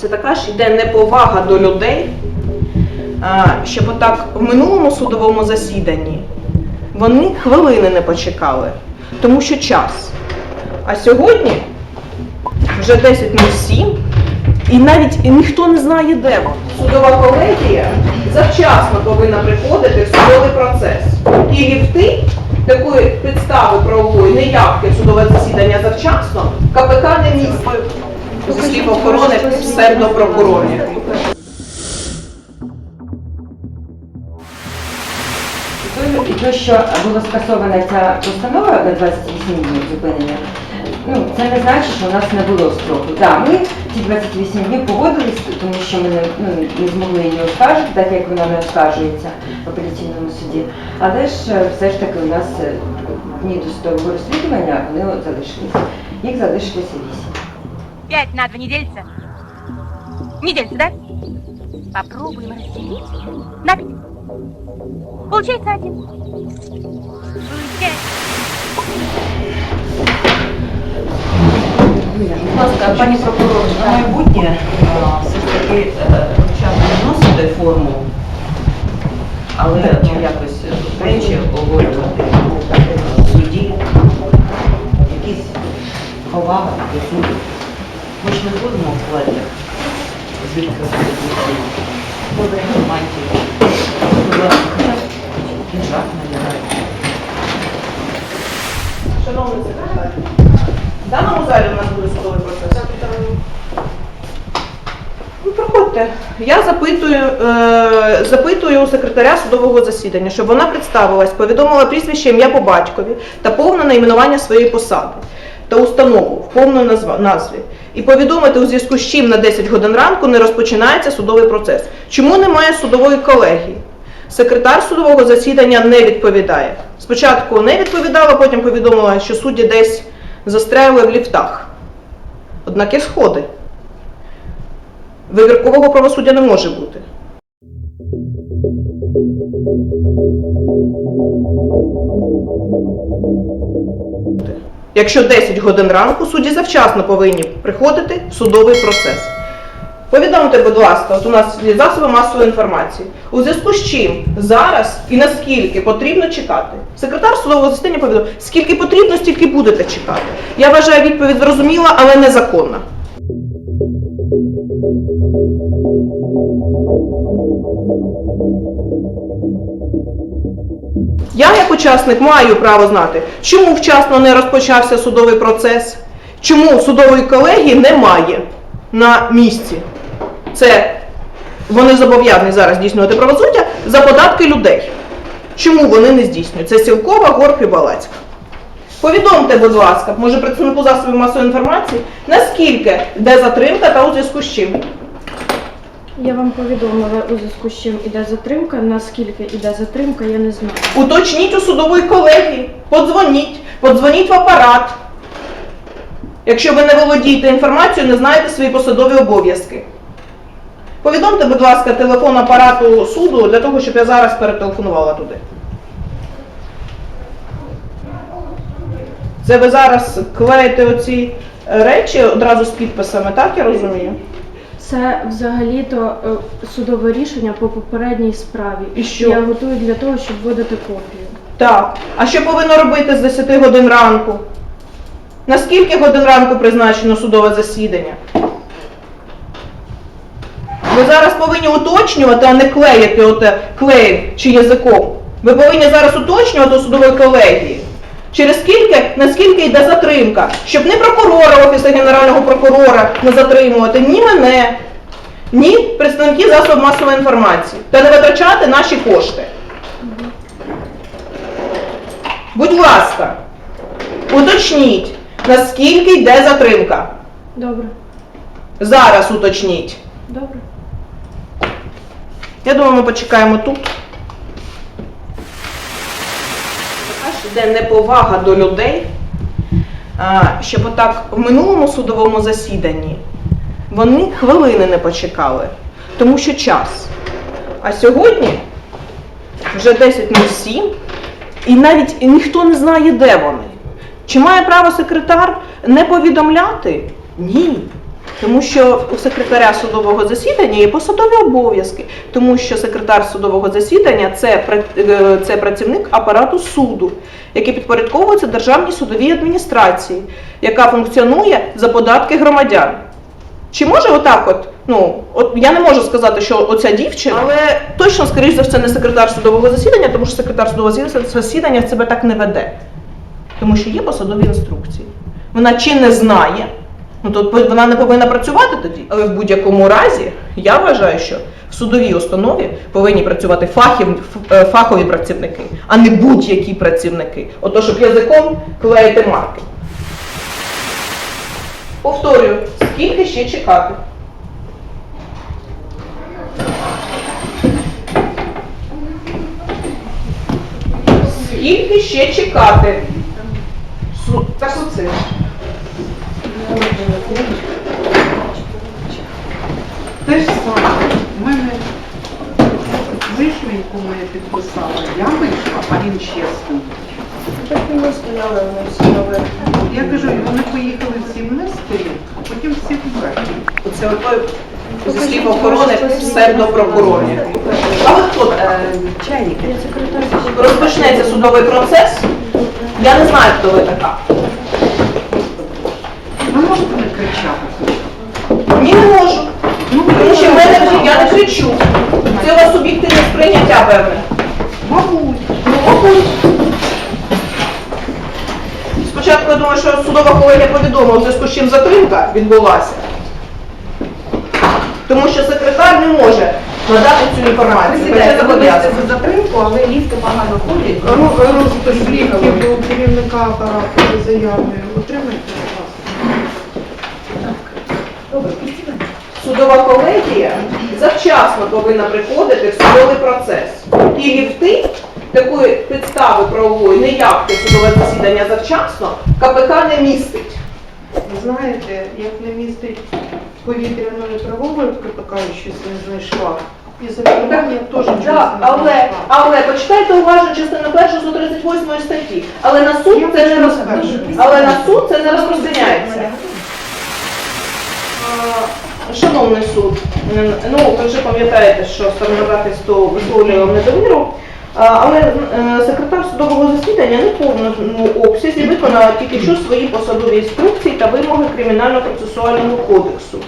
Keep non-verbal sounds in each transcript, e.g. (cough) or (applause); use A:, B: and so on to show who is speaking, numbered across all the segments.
A: Це така ж іде неповага до людей, щоб отак в минулому судовому засіданні вони хвилини не почекали, тому що час. А сьогодні вже 10.07, і навіть ніхто не знає, де вони. Судова колегія завчасно повинна приходити в судовий процес. І ліфти такої підстави правової неявки в судове засідання завчасно КПК не містить. Зі слів охорони псевдопрокурорів.
B: І то, що була скасована ця постанова на 28 днів зупинення, ну, це не значить, що у нас не було строку. Так, ми ці 28 днів погодились, тому що ми не, ну, не змогли її оскаржити, так як вона не оскаржується в апеляційному суді. Але ж е, все ж таки у нас е, дні до судового розслідування вони от залишилися. Їх залишилося 8.
C: Пять на два не делится? Не делится, да? Попробуем разделить на пять. Получается один.
D: Будь ласка, пані прокурор, на майбутнє а, все ж таки е, хоча б не носити форму, але ну, якось речі обговорювати е, в суді, якісь повага до суду. Ми ж не ходимо в платтях з відкритою. Будь ласка, піджак надягайте.
A: Шановний секретар, в даному залі у нас буде судовий процес. Ну, проходьте. Я запитую, е, запитую у секретаря судового засідання, щоб вона представилась, повідомила прізвище, ім'я по батькові та повне найменування своєї посади та установу в назва- назві. І повідомити у зв'язку з чим на 10 годин ранку не розпочинається судовий процес. Чому немає судової колегії? Секретар судового засідання не відповідає. Спочатку не відповідала, потім повідомила, що судді десь застрягли в ліфтах. Однак є сходи. Вибіркового правосуддя не може бути. Якщо 10 годин ранку, судді завчасно повинні приходити в судовий процес. Повідомте, будь ласка, от у нас є засоби масової інформації. У зв'язку з чим зараз і наскільки потрібно чекати? Секретар судового засідання повідомив, скільки потрібно, стільки будете чекати. Я вважаю відповідь зрозуміла, але незаконна. Я, як учасник, маю право знати, чому вчасно не розпочався судовий процес, чому судової колегії немає на місці. Це вони зобов'язані зараз здійснювати правосуддя за податки людей. Чому вони не здійснюють? Це Сілкова, Горб і Балацька. Повідомте, будь ласка, може представнику засобів масової інформації, наскільки де затримка та у зв'язку з чим?
E: Я вам повідомила у зв'язку з чим іде затримка. Наскільки іде затримка, я не знаю.
A: Уточніть у судової колегії, подзвоніть, подзвоніть в апарат. Якщо ви не володієте інформацією, не знаєте свої посадові обов'язки. Повідомте, будь ласка, телефон апарату суду для того, щоб я зараз перетелефонувала туди. Це ви зараз клеїте оці е, речі одразу з підписами, так я розумію?
E: Це взагалі-то е, судове рішення по попередній справі.
A: І що?
E: Я готую для того, щоб видати копію.
A: Так. А що повинно робити з 10 годин ранку? На скільки годин ранку призначено судове засідання? Ви зараз повинні уточнювати, а не клеїти оте клеєм чи язиком. Ви повинні зараз уточнювати у судової колегії. Через скільки, наскільки йде затримка, щоб ні прокурора Офісу Генерального прокурора не затримувати, ні мене, ні представників засобів масової інформації та не витрачати наші кошти. Будь ласка, уточніть, наскільки йде затримка.
E: Добре,
A: Зараз уточніть.
E: добре.
A: Я думаю, ми почекаємо тут. Іде неповага до людей, щоб отак в минулому судовому засіданні вони хвилини не почекали, тому що час. А сьогодні вже 10.07, і навіть ніхто не знає, де вони. Чи має право секретар не повідомляти? Ні. Тому що у секретаря судового засідання є посадові обов'язки, тому що секретар судового засідання це, е, це працівник апарату суду, який підпорядковується державній судовій адміністрації, яка функціонує за податки громадян. Чи може отак от? Ну, от я не можу сказати, що оця дівчина, але точно, скоріш за все, не секретар судового засідання, тому що секретар судового засідання себе так не веде. Тому що є посадові інструкції. Вона чи не знає, ну то вона не повинна працювати тоді. Але в будь-якому разі я вважаю, що в судовій установі повинні працювати фахів, е, фахові працівники, а не будь-які працівники. Ото щоб язиком клеїти марки. Повторюю, скільки ще чекати? Скільки ще чекати? Су- Так оце.
F: Те ж саме. У мене вийшли, яку я підписала. Я вийшла, а він ще стоїть.
E: Так і ми стояли, вони всі нові.
F: Я кажу, вони поїхали всі вниз вперед, а потім всі вверх.
A: Оце ото зі слів охорони псевдопрокурорів. А ви хто?
D: Чайники.
E: Секретар засідання.
A: Розпочнеться судовий процес. Я не знаю, хто ви така.
F: Ви можете не кричати?
A: Ні, не можу.
F: Ну,
A: Тому що в мене кричу. Це у вас суб'єктивне сприйняття певне.
F: Мабуть.
A: Ну, мабуть. Спочатку я думаю, що судова колегія повідомила, в зв'язку з чим затримка відбулася. Тому що секретар не може надати цю інформацію. Хоча зобов'язаний.
D: за затримку, але ліфти погано ходять.
F: Розпис ліків у керівника апарату заяви отримайте, будь ласка.
D: Добре, Кристина.
A: Судова колегія завчасно повинна приходити в судовий процес. І ліфти такої підстави правової неявки судове засідання завчасно КПК не містить.
F: Ви знаєте, як не містить повітряної тривоги, КПК щось не знайшла. І запитання теж
A: Так, але, але почитайте уважно частину першу 138 статті. Але на суд це не роз... але на суд це не розпространяється. Шановний суд, ну ви вже пам'ятаєте, що сторона захисту висловлює недовіру, але е, секретар судового засідання не в повному обсязі виконала тільки що свої посадові інструкції та вимоги кримінально-процесуального кодексу.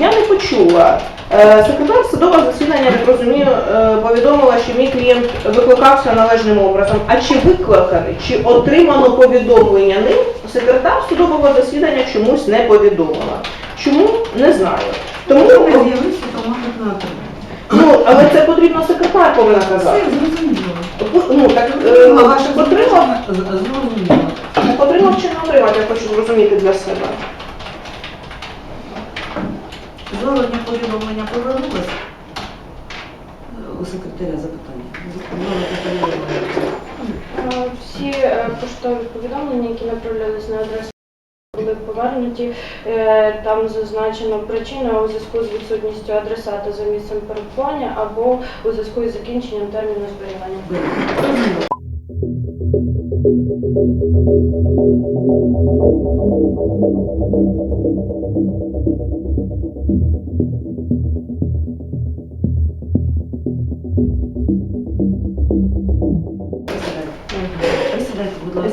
A: Я не почула. Е, Секретар судового засідання, я розумію, е, повідомила, що мій клієнт викликався належним образом. А чи викликаний, чи отримано повідомлення ним, секретар судового засідання чомусь не повідомила. Чому? Не знаю. Тому
D: з'явився, то мабуть на
A: ну, але це потрібно секретар повинна казати.
D: Це зрозуміло.
A: Ну так е,
D: Ну, ваше
A: отримав,
D: з- зрозуміло.
A: отримав чи не отримав, я хочу зрозуміти для себе.
D: Зворотня повідомлення повернулося. У секретаря запитання. Повідомлення.
E: Е, Всі е, поштові повідомлення, які направлялись на адресу, були повернуті. Е, Там зазначено причина у зв'язку з відсутністю адресата за місцем перебування або у зв'язку із закінченням терміну зберігання.
D: Thank Присідайте,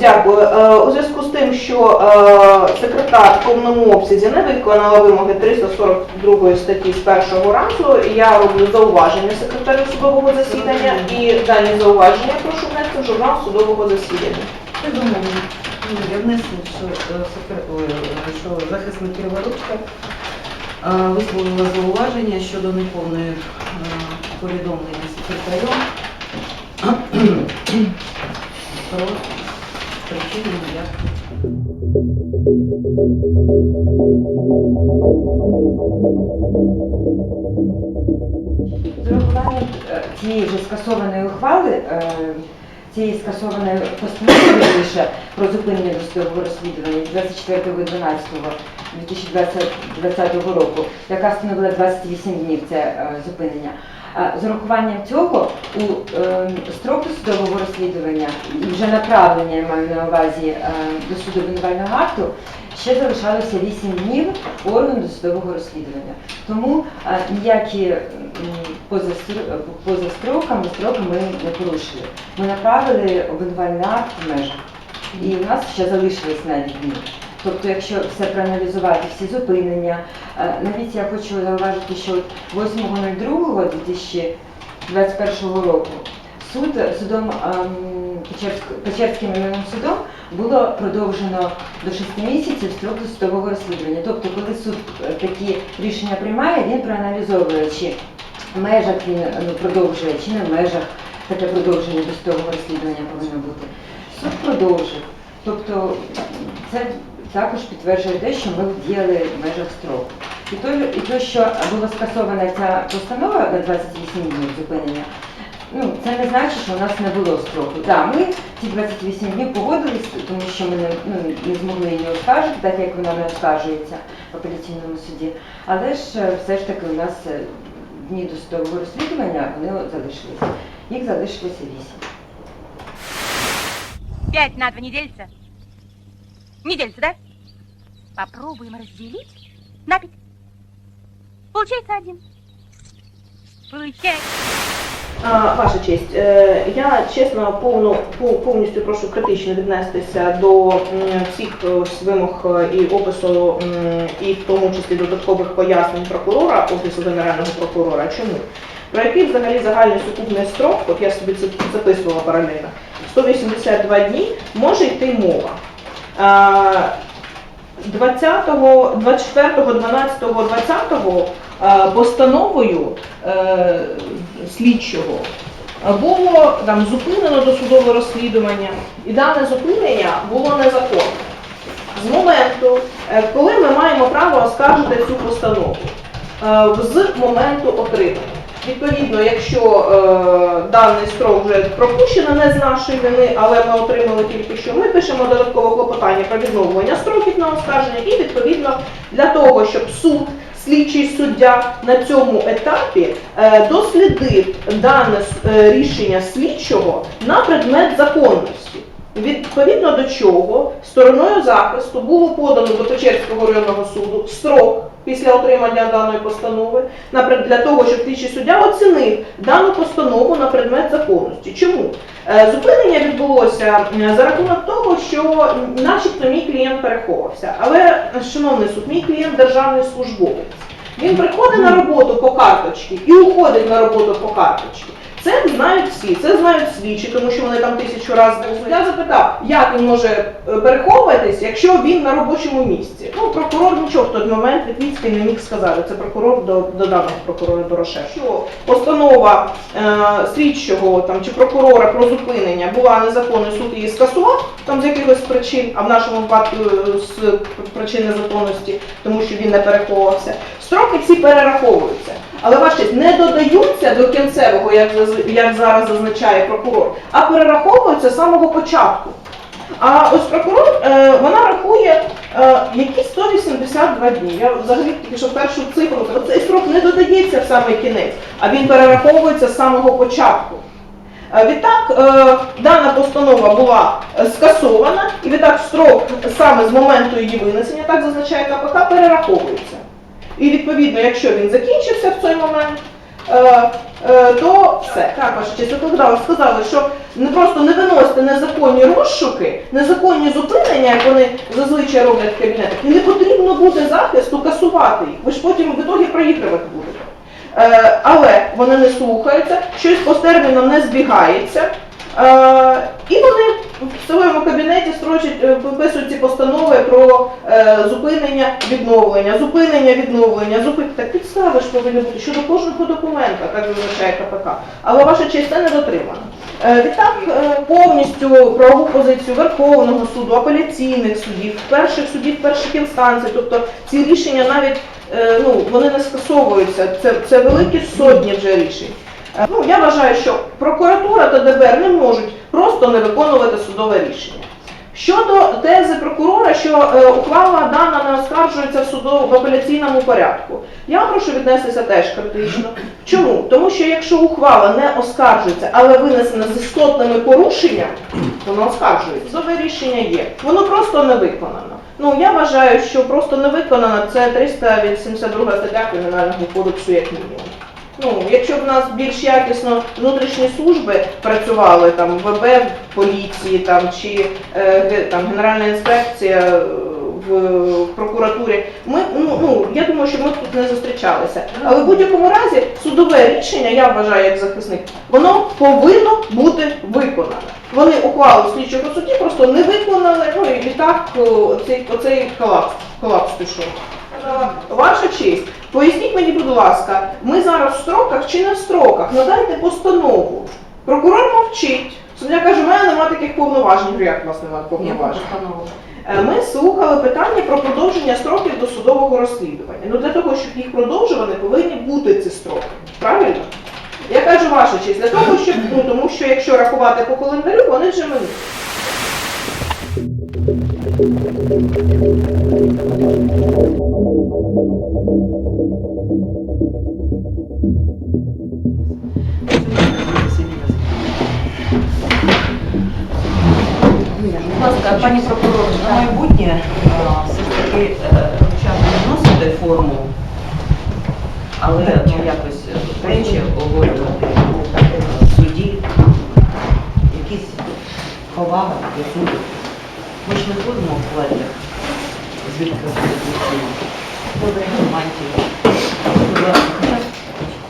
A: Дякую. Е, У зв'язку з тим, що е, секретар в повному обсязі не виконала вимоги 342 статті з першого разу, я роблю зауваження секретарю судового засідання і дані зауваження прошу внести в журнал судового засідання.
D: Ну, Я внесу, що, е, що захисник Криворучка висловила зауваження щодо неповної повідомлення секретарем (clears throat) про
B: е, цієї вже скасованої ухвали, е, цієї скасованої постанови більше про зупинення досудового розслідування 24.12.2020 року, яка встановила 28 днів це е, зупинення. Е, З урахуванням цього у е, строки судового розслідування і вже направлення я маю на увазі е, до суду обвинувального акту ще залишалося 8 днів органу досудового розслідування. Тому е, ніякі поза, строками, строки ми не порушили. Ми направили обвинувальний акт в межах. І у нас ще залишилось навіть дні. Тобто, якщо все проаналізувати, всі зупинення, е, навіть я хочу зауважити, що от 8.02.2021 року суд судом ем, Печерським районним судом було продовжено до 6 місяців строк досудового розслідування. Тобто, коли суд е, такі рішення приймає, він проаналізовує, чи в межах він ну, продовжує, чи не в межах таке продовження досудового розслідування повинно бути. Суд продовжив. Тобто це також підтверджує те, що ми діяли в межах строку. І то, і то, що була скасована ця постанова на 28 днів зупинення, ну це не значить, що у нас не було строку. Так, ми ці 28 днів погодились, тому що ми не, ну, не змогли її оскаржити, так як вона не оскаржується в апеляційному суді. Але ж е, все ж таки у нас е, дні досудового розслідування вони залишилися. Їх залишилося 8.
C: Пять на два не делится? Не делится, да? Попробуем разделить на пять. Получается один. Получается.
A: А, Ваша честь, е, я чесно повну, пов- повністю прошу критично віднестися до м, всіх вимог і опису, і в тому числі додаткових пояснень прокурора, офісу генерального прокурора. Чому? Про який взагалі загальний сукупний строк, от я собі це записувала паралельно, 182 дні може йти мова. 20, 24, 12, 20 е, постановою е, слідчого було там зупинено досудове розслідування, і дане зупинення було незаконне. З моменту, е, коли ми маємо право оскаржити цю постанову, е, з моменту отримання. Відповідно, якщо е, даний строк вже пропущено не з нашої вини, але ми отримали тільки що, ми пишемо додаткове клопотання про відновлення строків на оскарження, і відповідно для того, щоб суд, слідчий суддя на цьому етапі е, дослідив дане е, рішення слідчого на предмет законності. Відповідно до чого стороною захисту було подано до Печерського районного суду строк після отримання даної постанови для того, щоб слідчий суддя оцінив дану постанову на предмет законності. Чому? Е, Зупинення відбулося за рахунок того, що начебто мій клієнт переховувався. Але, шановний суд, мій клієнт державний службовець. Він приходить на роботу по карточці і уходить на роботу по карточці. Це знають всі, це знають слідчі, тому що вони там тисячу разів були. Я запитав, як він може е, переховуватись, якщо він на робочому місці. Ну, прокурор нічого в той момент Вітвіцький не міг сказати. Це прокурор до, до даного прокурора Дорошев. Що постанова е, слідчого там чи прокурора про зупинення була незаконною, суд її скасував там з якихось причин, а в нашому випадку е, з причин незаконності, тому що він не переховувався. Строки ці перераховуються. Але честь, не додаються до кінцевого, як, як зараз зазначає прокурор, а перераховуються з самого початку. А ось прокурор е, вона рахує е, які 182 дні. Я взагалі тільки що першу цифру, цей срок не додається в самий кінець, а він перераховується з самого початку. Е, Відтак, дана постанова була скасована, і відтак строк саме з моменту її винесення, так зазначає КПК, перераховується. І відповідно, якщо він закінчився в цей момент, е, е, то все. Так, ваша честь, сказали, що не просто не виносите незаконні розшуки, незаконні зупинення, як вони зазвичай роблять в кабінетах, і не потрібно буде захисту касувати їх. Ви ж потім в ітогі проігрувати будете. Е, але вони не слухаються, щось по термінам не збігається. Е, і вони в своєму кабінеті строчать, е, виписують ці постанови про е, зупинення, відновлення, зупинення, відновлення, зупин... Так підстави ж повинні бути щодо кожного документа, так зазначає КПК. Але ваша честь це не дотримано. Відтак повністю правову позицію Верховного суду, апеляційних судів, перших судів перших інстанцій, тобто ці рішення навіть ну, вони не скасовуються. Це, це великі сотні вже рішень. Е, Ну, я вважаю, що прокуратура та ДБР не можуть просто не виконувати судове рішення. Щодо тези прокурора, що е, ухвала дана не оскаржується в судовому в апеляційному порядку, я прошу віднестися теж критично. Чому? Тому що якщо ухвала не оскаржується, але винесена з істотними порушеннями, вона оскаржується. Судове рішення є. Воно просто не виконано. Ну, я вважаю, що просто не виконано це 382 стаття Кримінального кодексу як мінімум. Ну, якщо б в нас більш якісно внутрішні служби працювали, там ВБ поліції там, чи е, там, Генеральна інспекція е, в, прокуратурі, ми, ну, ну, я думаю, що ми тут не зустрічалися. Але в будь-якому разі судове рішення, я вважаю як захисник, воно повинно бути виконане. Вони ухвалу слідчого судді просто не виконали, ну і так о, цей, оцей колапс, колапс пішов. Ваша честь, поясніть мені, будь ласка, ми зараз в строках чи не в строках? Надайте постанову. Прокурор мовчить. Суддя каже, у мене немає таких повноважень. Я говорю, як у вас немає повноважень? Е, Ми слухали питання про продовження строків досудового розслідування. Ну для того, щоб їх продовжували, повинні бути ці строки. Правильно? Я кажу ваша честь, для того, щоб ну тому що якщо рахувати по календарю, вони вже минуть.
D: Пані прокурор, на майбутнє все ж таки е, хоча б не носити форму, але ну, якось е, речі обговорювати е, в суді, якісь повага до суду. Ми ж не ходимо в плетях з відкритою дитиною. Добре, мантію.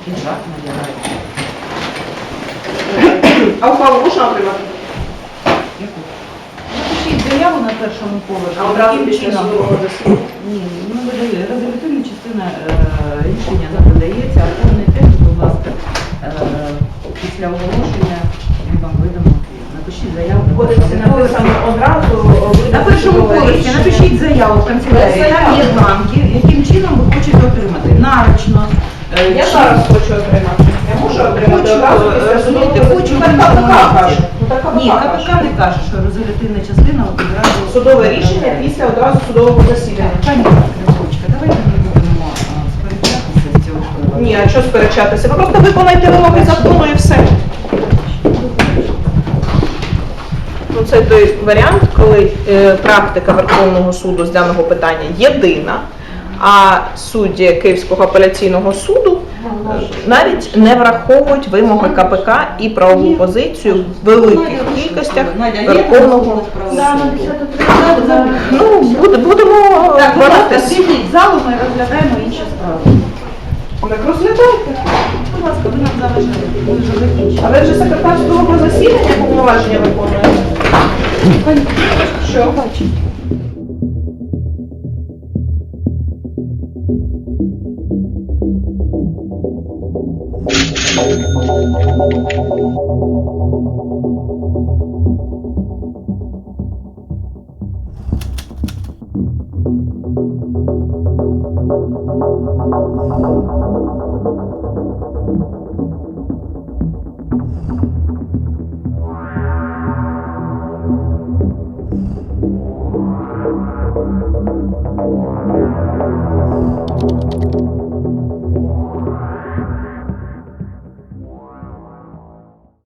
D: Піджак надягайте.
A: А ухвалу можна отримати?
D: Яку? Напишіть заяву на першому поверсі.
A: А одразу після судового засідання?
D: Ні, не видає. Резолютивна частина е, рішення не видається, а повний текст, будь ласка, е, після оголошення ми вам видамо. Напишіть заяву. на першому поверсі.
A: одразу
D: На першому поверсі напишіть заяву в канцелярії. Там є бланки, яким чином ви хочете отримати. Нарочно. е,
A: Я
D: чи-
A: зараз хочу отримати. Я можу отримати
D: Хочу,
A: одразу
D: е,
A: після
D: розумієте,
A: судового
D: хочу.
A: Так каже. Ну, так
D: Ні,
A: КПК
D: КПК не каже, що резолютивна частина одразу
A: Судове рішення після одразу судового засідання.
D: Пані Кривочка, давайте ми будемо а, сперечатися з цього.
A: Ні, а що сперечатися? Ви просто виконайте вимоги закону і все. Ну, це той варіант, коли е, практика Верховного суду з даного питання єдина, а судді Київського апеляційного суду навіть не враховують вимоги КПК і правову позицію в великих кількостях Верховного суду. Ну, буде- будемо боротися.
D: залу, ми розглядаємо інші справи.
A: Так розглядайте.
D: Будь ласка, ви нам заважаєте.
A: Але вже секретар судового засідання повноваження виконує. Show, ótimo.